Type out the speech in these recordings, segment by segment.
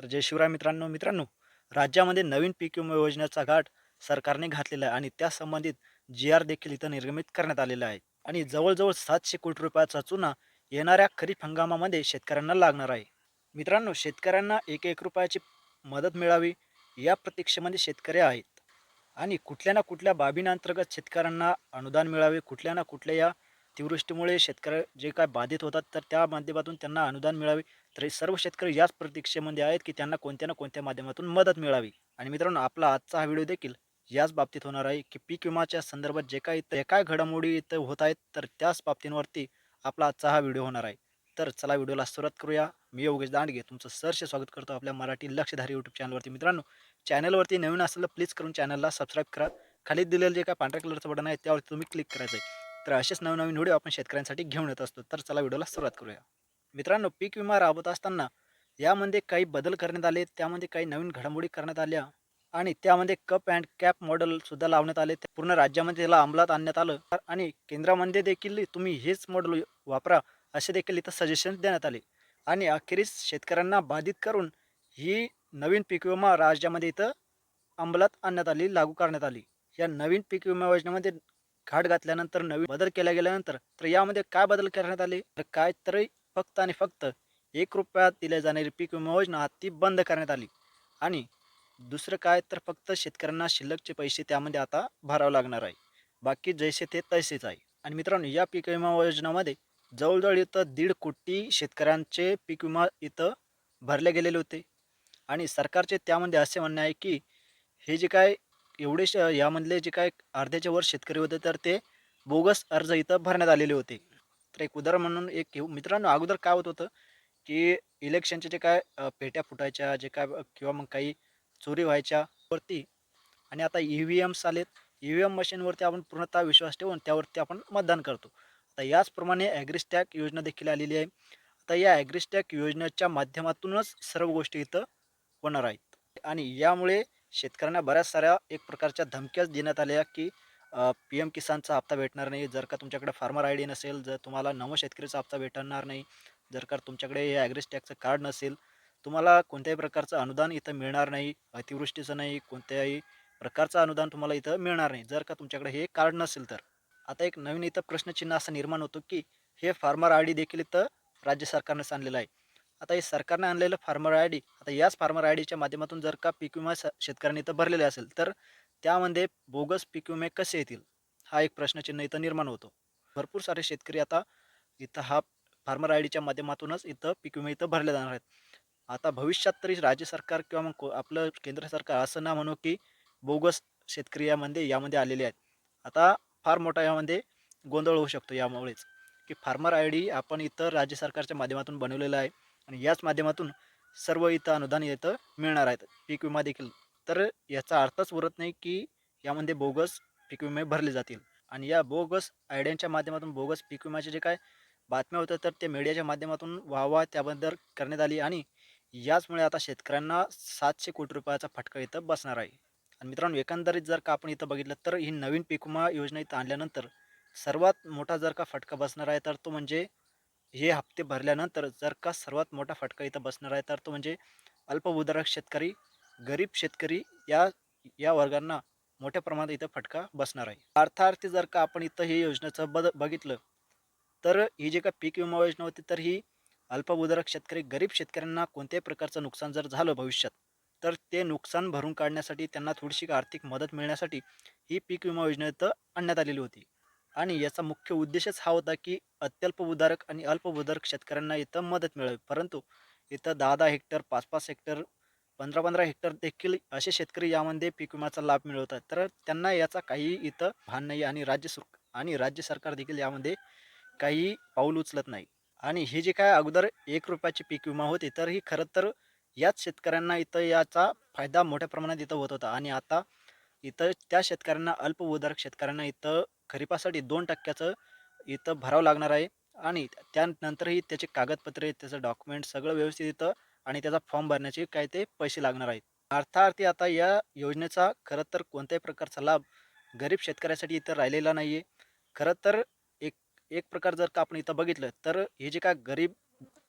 तर जय शिवराय मित्रांनो मित्रांनो राज्यामध्ये नवीन पीक विमा योजनेचा घाट सरकारने घातलेला आहे आणि त्या संबंधित जी आर देखील इथं निर्गमित करण्यात आलेला आहे. आणि जवळजवळ सातशे कोटी रुपयाचा चुना येणाऱ्या खरीप हंगामामध्ये शेतकऱ्यांना लागणार आहे. मित्रांनो शेतकऱ्यांना एक एक रुपयाची मदत मिळावी या प्रतीक्षेमध्ये शेतकरी आहेत. आणि कुठल्या ना कुठल्या बाबींअंतर्गत शेतकऱ्यांना अनुदान मिळावे कुठल्या ना कुठल्या या अतिवृष्टीमुळे शेतकरी जे काय बाधित होतात तर त्या माध्यमातून त्यांना अनुदान मिळावे. तर सर्व शेतकरी याच प्रतीक्षेमध्ये आहेत की त्यांना कोणत्या ना कोणत्या माध्यमातून मदत मिळावी. आणि मित्रांनो आपला आजचा हा व्हिडिओ देखील याच बाबतीत होणार आहे की पीक विमाच्या संदर्भात जे काही जे काय घडामोडी इथं होत आहेत तर त्याच बाबतींवरती आपला आजचा हा व्हिडिओ होणार आहे. तर चला व्हिडिओला सुरुवात करूया. मी योगेश दांडगे तुमचं सरसे स्वागत करतो आपल्या मराठी लक्षधारी यूट्यूब चॅनलवरती मित्रांनो चॅनलवरती नवीन असेल तर प्लीज करून चॅनलला सबस्क्राईब करा. खाली दिलेलं जे काय पांढऱ्या कलरचं बटन आहे त्यावरती तुम्ही क्लिक करायचं आहे तर असेच नवनवीन व्हिडिओ आपण शेतकऱ्यांसाठी घेऊन येत असतो. तर चला व्हिडिओला सुरुवात करूया. मित्रांनो पीक विमा राबवत असताना यामध्ये काही बदल करण्यात आले त्यामध्ये काही नवीन घडामोडी करण्यात आल्या आणि त्यामध्ये कप अँड कॅप मॉडेलसुद्धा लावण्यात आले. ते पूर्ण राज्यामध्ये त्याला अंमलात आणण्यात आलं आणि केंद्रामध्ये देखील तुम्ही हेच मॉडेल वापरा असे देखील इथं सजेशन देण्यात आले. आणि अखेरीस शेतकऱ्यांना बाधित करून ही नवीन पीक विमा राज्यामध्ये इथं अंमलात आणण्यात आली लागू करण्यात आली. या नवीन पीक विमा योजनेमध्ये घाट घातल्यानंतर नवीन बदल केल्या गेल्यानंतर तर यामध्ये काय बदल करण्यात आले? तर काय तरी फक्त आणि फक्त एक रुपयात दिल्या जाणारी पीक विमा योजना ती बंद करण्यात आली. आणि दुसरं काय तर फक्त शेतकऱ्यांना शिल्लकचे पैसे त्यामध्ये आता भरावं लागणार आहे. बाकी जैसे ते तसेच आहे. आणि मित्रांनो या पीक विमा योजनामध्ये जवळजवळ इथं दीड कोटी शेतकऱ्यांचे पीक विमा इथं भरले गेलेले होते. आणि सरकारचे त्यामध्ये असे म्हणणे आहे की हे जे काय एवढे श यामधले जे काय अर्ध्याच्या वर शेतकरी होते तर ते बोगस अर्ज इथं भरण्यात आलेले होते. तर एक उदाहरण म्हणून एक घेऊ. मित्रांनो अगोदर काय होत होतं की इलेक्शनचे जे काय पेट्या फुटायच्या जे काय किंवा मग काही चोरी व्हायच्या वरती आणि आता ई व्ही एम्स आलेत. ई व्ही एम मशीनवरती आपण पूर्णतः विश्वास ठेवून त्यावरती आपण मतदान करतो. आता याचप्रमाणे ॲग्रिस्टॅक योजना देखील आलेली आहे. आता या ॲग्रिस्टॅक योजनेच्या माध्यमातूनच सर्व गोष्टी इथं होणार आहेत. आणि यामुळे शेतकऱ्यांना बऱ्याच साऱ्या एक प्रकारच्या धमक्याच देण्यात आल्या की पी एम किसानचा हप्ता भेटणार नाही. जर का तुमच्याकडे फार्मर आय डी नसेल जर तुम्हाला नवं शेतकरीचा हप्ता भेटणार नाही जर का तुमच्याकडे हे टॅक्सचं कार्ड नसेल तुम्हाला कोणत्याही प्रकारचं अनुदान इथं मिळणार नाही अतिवृष्टीचं नाही कोणत्याही प्रकारचं अनुदान तुम्हाला इथं मिळणार नाही. जर का तुमच्याकडे हे कार्ड नसेल तर. आता एक नवीन इथं प्रश्नचिन्ह असं निर्माण होतो की हे फार्मर आय डी देखील इथं राज्य सरकारनं आणलेलं आहे. आता हे सरकारने आणलेलं फार्मर आय डी आता याच फार्मर आय डीच्या माध्यमातून जर का पीक विमा स- शेतकऱ्यांनी इथं भरलेले असेल तर त्यामध्ये बोगस पीक विमे कसे येतील? हा एक प्रश्नचिन्ह इथं निर्माण होतो. भरपूर सारे शेतकरी आता इथं हा फार्मर आय डीच्या माध्यमातूनच इथं पीक विमे इथं भरले जाणार आहेत. आता भविष्यात तरी राज्य सरकार किंवा मग को- आपलं केंद्र सरकार असं ना म्हणू की बोगस शेतकरी यामध्ये यामध्ये आलेले आहेत. आता फार मोठा यामध्ये गोंधळ होऊ शकतो यामुळेच. की फार्मर आय डी आपण इतर राज्य सरकारच्या माध्यमातून बनवलेलं आहे. आणि याच माध्यमातून सर्व इथं अनुदान इथं मिळणार आहेत. पीक विमा देखील. तर याचा अर्थच उरत नाही की यामध्ये बोगस पीक विमे भरले जातील. आणि या बोगस आयडियांच्या माध्यमातून बोगस पीक विम्याचे जे काय बातम्या होत्या तर ते मीडियाच्या माध्यमातून वाहवा त्याबद्दल करण्यात आली आणि याचमुळे आता शेतकऱ्यांना सातशे कोटी रुपयाचा फटका इथं बसणार आहे. आणि मित्रांनो एकंदरीत जर का आपण इथं बघितलं तर ही नवीन पीक विमा योजना इथं आणल्यानंतर सर्वात मोठा जर का फटका बसणार आहे तर तो म्हणजे हे हप्ते भरल्यानंतर जर का सर्वात मोठा फटका इथं बसणार आहे तर तो म्हणजे अल्पभूधारक शेतकरी गरीब शेतकरी या या वर्गांना मोठ्या प्रमाणात इथं फटका बसणार आहे. अर्थार्थी जर का आपण इथं हे योजनेचं बद बघितलं तर ही जी का पीक विमा योजना होती तर ही अल्पभूधारक शेतकरी गरीब शेतकऱ्यांना कोणत्याही प्रकारचं नुकसान जर झालं भविष्यात तर ते नुकसान भरून काढण्यासाठी त्यांना थोडीशी आर्थिक मदत मिळण्यासाठी ही पीक विमा योजना इथं आणण्यात आलेली होती. आणि याचा मुख्य उद्देशच हा होता की अत्यल्पभूधारक आणि अल्पभूधारक शेतकऱ्यांना इथं मदत मिळावी. परंतु इथं दहा दहा हेक्टर पाच पाच हेक्टर पंधरा पंधरा हेक्टर देखील असे शेतकरी यामध्ये पीक विम्याचा लाभ मिळवतात. तर त्यांना याचा काही इथं भान नाही आणि राज्य सुर आणि राज्य सरकार देखील यामध्ये काही पाऊल उचलत नाही. आणि हे जे काय अगोदर एक रुपयाची पीक विमा होती तर ही खरं तर याच शेतकऱ्यांना इथं याचा फायदा मोठ्या प्रमाणात इथं होत होता. आणि आता इथं त्या शेतकऱ्यांना अल्पभूधारक शेतकऱ्यांना इथं खरीपासाठी दोन टक्क्याचं इथं भरावं लागणार आहे. आणि त्यानंतरही त्याचे कागदपत्रे त्याचं डॉक्युमेंट सगळं व्यवस्थित इथं आणि त्याचा फॉर्म भरण्याचे काय ते पैसे लागणार आहेत. अर्थार्थी आता या योजनेचा खरं तर कोणत्याही प्रकारचा लाभ गरीब शेतकऱ्यासाठी इथं राहिलेला नाही आहे खरं तर एक एक प्रकार जर का आपण इथं बघितलं तर हे जे काय गरीब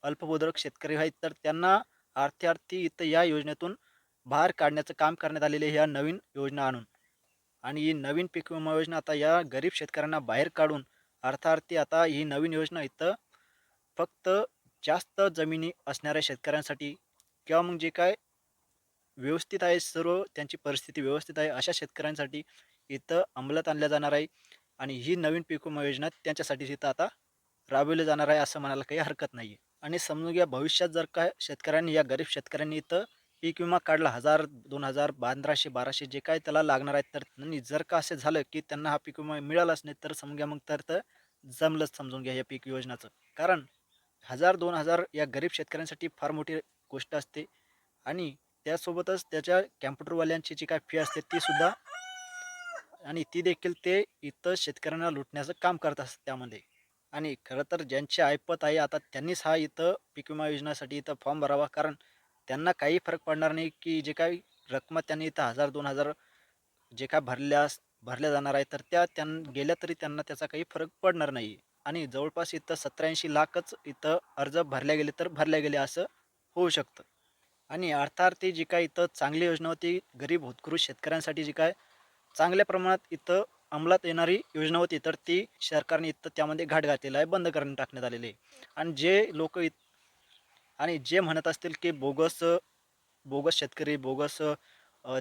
अल्पभूधारक शेतकरी आहेत तर त्यांना अर्थार्थी इथं या योजनेतून बाहेर काढण्याचं काम करण्यात आलेले ह्या नवीन योजना आणून. आणि ही नवीन पीक विमा योजना आता या गरीब शेतकऱ्यांना बाहेर काढून अर्थार्थी आता ही नवीन योजना इथं फक्त जास्त जमिनी असणाऱ्या शेतकऱ्यांसाठी किंवा मग जे काय व्यवस्थित आहे सर्व त्यांची परिस्थिती व्यवस्थित आहे अशा शेतकऱ्यांसाठी इथं अंमलात आणल्या जाणार आहे आणि ही नवीन पीक विमा योजना त्यांच्यासाठी इथं आता राबवली जाणार आहे असं म्हणायला काही हरकत नाही आहे आणि समजून घ्या भविष्यात जर काय शेतकऱ्यांनी या गरीब शेतकऱ्यांनी इथं पीक विमा काढला हजार दोन हजार पंधराशे बाराशे जे काय त्याला लागणार आहेत तर त्यांनी जर का असे झालं की त्यांना हा पीक विमा मिळालाच नाही तर समजा मग तर तर जमलंच समजून घ्या या पीक योजनाचं. कारण हजार दोन हजार या गरीब शेतकऱ्यांसाठी फार मोठी गोष्ट असते आणि त्यासोबतच त्याच्या कॅम्प्युटरवाल्यांची जी काय फी असते ती सुद्धा आणि ती देखील ते इथं शेतकऱ्यांना लुटण्याचं काम करत असतात त्यामध्ये. आणि खरं तर ज्यांची ऐपत आहे आता त्यांनीच हा इथं पीक विमा योजनासाठी इथं फॉर्म भरावा कारण त्यांना काही फरक पडणार नाही की जे काही रक्कम त्यांनी इथं हजार दोन हजार जे काय भरल्यास भरल्या जाणार आहे तर त्या त्यां गेल्या तरी त्यांना त्याचा काही फरक पडणार नाही. आणि जवळपास इथं सत्याऐंशी लाखच इथं अर्ज भरल्या गेले तर भरल्या गेले असं होऊ शकतं. आणि अर्थार्थी जी काय इथं चांगली योजना होती गरीब होतकरू शेतकऱ्यांसाठी जी काय चांगल्या प्रमाणात इथं अंमलात येणारी योजना होती तर ती सरकारने इथं त्यामध्ये घाट घातलेला आहे बंद करून टाकण्यात आलेली आहे. आणि जे लोक इत आणि जे म्हणत असतील की बोगस बोगस शेतकरी बोगस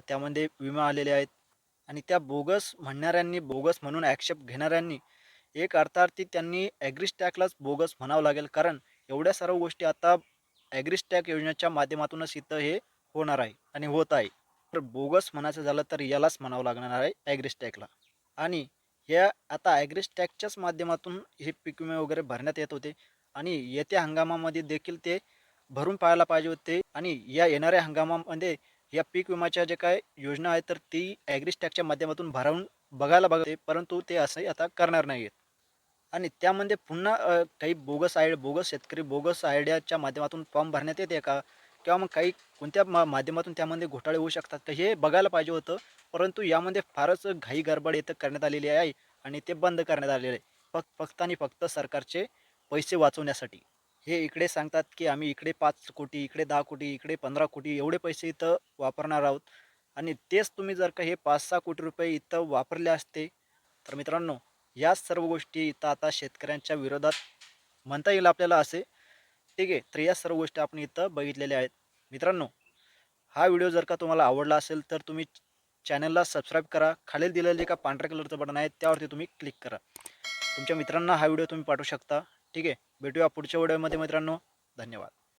त्यामध्ये विमा आलेले आहेत. आणि त्या बोगस म्हणणाऱ्यांनी बोगस म्हणून ॲक्सेप्ट घेणाऱ्यांनी एक अर्थार्थी त्यांनी ॲग्रिस्टॅकलाच बोगस म्हणावं लागेल. कारण एवढ्या सर्व गोष्टी आता ॲग्रिस्टॅक योजनेच्या माध्यमातूनच इथं हे होणार आहे आणि होत आहे. तर बोगस म्हणायचं झालं तर यालाच म्हणावं लागणार आहे ॲग्रिस्टॅकला आणि या आता ॲग्रिस्टॅकच्याच माध्यमातून हे पीक विमे वगैरे भरण्यात येत होते. आणि येत्या हंगामामध्ये देखील ते भरून पाहायला पाहिजे होते. आणि या येणाऱ्या हंगामामध्ये या पीक विम्याच्या जे काय योजना आहेत तर ती ॲग्रिस्टॅकच्या माध्यमातून भरावून बघायला बघते परंतु ते असंही आता करणार नाही आहेत आणि त्यामध्ये पुन्हा काही बोगस आय बोगस शेतकरी बोगस आयडियाच्या माध्यमातून फॉर्म भरण्यात येते का? किंवा मग काही कोणत्या मा माध्यमातून त्यामध्ये घोटाळे होऊ शकतात तर हे बघायला पाहिजे होतं. परंतु यामध्ये फारच घाई गडबड इथं करण्यात आलेली आहे आणि ते बंद करण्यात आलेले आहे. फक्त फक्त आणि फक्त सरकारचे पैसे वाचवण्यासाठी. हे इकडे सांगतात की आम्ही इकडे पाच कोटी इकडे दहा कोटी इकडे पंधरा कोटी एवढे पैसे इथं वापरणार आहोत. आणि तेच तुम्ही जर का हे पाच सहा कोटी रुपये इथं वापरले असते तर मित्रांनो या सर्व गोष्टी इथं आता शेतकऱ्यांच्या विरोधात म्हणता येईल आपल्याला असे. ठीक आहे तर या सर्व गोष्टी आपण इथं बघितलेल्या आहेत. मित्रांनो हा व्हिडिओ जर का तुम्हाला आवडला असेल तर तुम्ही चॅनलला सबस्क्राईब करा. खालील दिलेलं जे का पांढऱ्या कलरचं बटन आहे त्यावरती तुम्ही क्लिक करा. तुमच्या मित्रांना हा व्हिडिओ तुम्ही पाठवू शकता. ठीक आहे. भेटूया पुढच्या व्हिडिओमध्ये मित्रांनो. धन्यवाद.